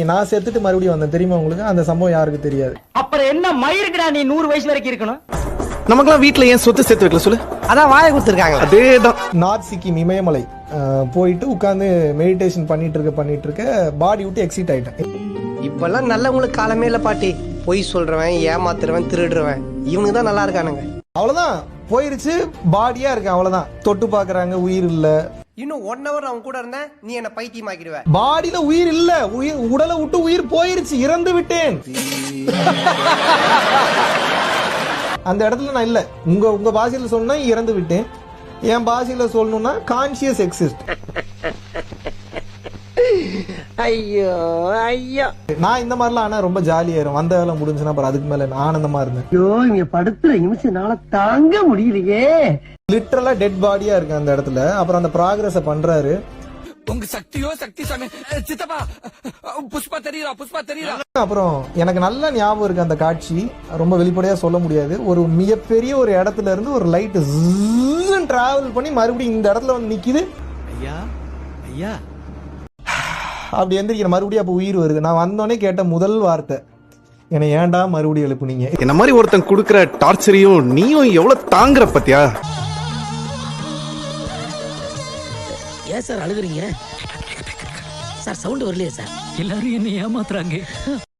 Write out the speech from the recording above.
நான் செத்துட்டு மறுபடியும் வந்தேன். தெரியுமா உங்களுக்கு? அந்த சம்பவம் யாருக்கு தெரியாது? அப்புறம் என்ன மயிருக்குடா நீ நூறு வயசு வரைக்கும் இருக்கணும்? நமக்கெல்லாம் வீட்ல ஏன் சொத்து சேர்த்து வைக்கல சொல்லு? அதான் வாயை கொடுத்துருக்காங்க. அதேதான். நார்த் சிக்கிம் இமயமலை போயிட்டு உட்காந்து மெடிடேஷன் பண்ணிட்டு இருக்க பண்ணிட்டு இருக்க பாடி விட்டு எக்ஸிட் ஆயிட்டேன். இப்பெல்லாம் நல்லவங்களுக்கு காலமே இல்ல பாட்டி. பொய் சொல்றவன் ஏமாத்துறவன் திருடுறவன். இவனுக்கு தான் நல்லா இருக்கானுங்க. அவ்வளவுதான். போயிருச்சு பாடியா இருக்கு அவ்வளவுதான். தொட்டு பாக்குறாங்க உயிர் இல்ல. இன்னும் ஒன் ஹவர் அவன் கூட இருந்தேன் நீ என்ன பைத்தியமாக்கிடுவ. பாடியில உயிர் இல்ல. உயிர் உடலை விட்டு உயிர் போயிருச்சு. இறந்து விட்டேன். அந்த இடத்துல நான் இல்ல. உங்க உங்க பாஷையில சொன்னா இறந்து விட்டேன். என் பாஷையில சொல்லணும்னா கான்சியஸ் எக்ஸிஸ்ட் ஐயோ ஐயோ. நான் இந்த மாதிரிலாம் ஆனா ரொம்ப ஜாலியாயிரும் வந்த வேலை முடிஞ்சுன்னா அப்புறம் அதுக்கு மேல ஆனந்தமா இருந்தேன். ஐயோ இங்க படுத்துற நிமிஷம்னால தாங்க முடியலையே. லிட்டரலா டெட் பாடியா இருக்கு அந்த இடத்துல. அப்புறம் அந்த ப்ராக்ரஸ பண்றாரு. உங்க சக்தியோ சக்தி சாமி. சித்தப்பா புஷ்பா தெரியுறா புஷ்பா தெரியுறா அப்புறம் எனக்கு நல்ல ஞாபகம் இருக்கு அந்த காட்சி. ரொம்ப வெளிப்படையா சொல்ல முடியாது. ஒரு மிகப்பெரிய ஒரு இடத்துல இருந்து ஒரு லைட் டிராவல் பண்ணி மறுபடியும் இந்த இடத்துல வந்து நிக்குது. ஐயா ஐயா. அப்படி எந்திரிக்கிற மறுபடியும் அப்ப உயிர் வருது. நான் வந்தோடனே கேட்ட முதல் வார்த்தை என்னை ஏன்டா மறுபடியும் எழுப்புனீங்க? என்ன மாதிரி ஒருத்தன் குடுக்கற டார்ச்சரையும் நீயும் எவ்வளவு தாங்குற பத்தியா? ஏன் சார் அழுகுறீங்க? சார் சவுண்ட் வரலையே சார். எல்லாரும் என்ன ஏமாத்துறாங்க.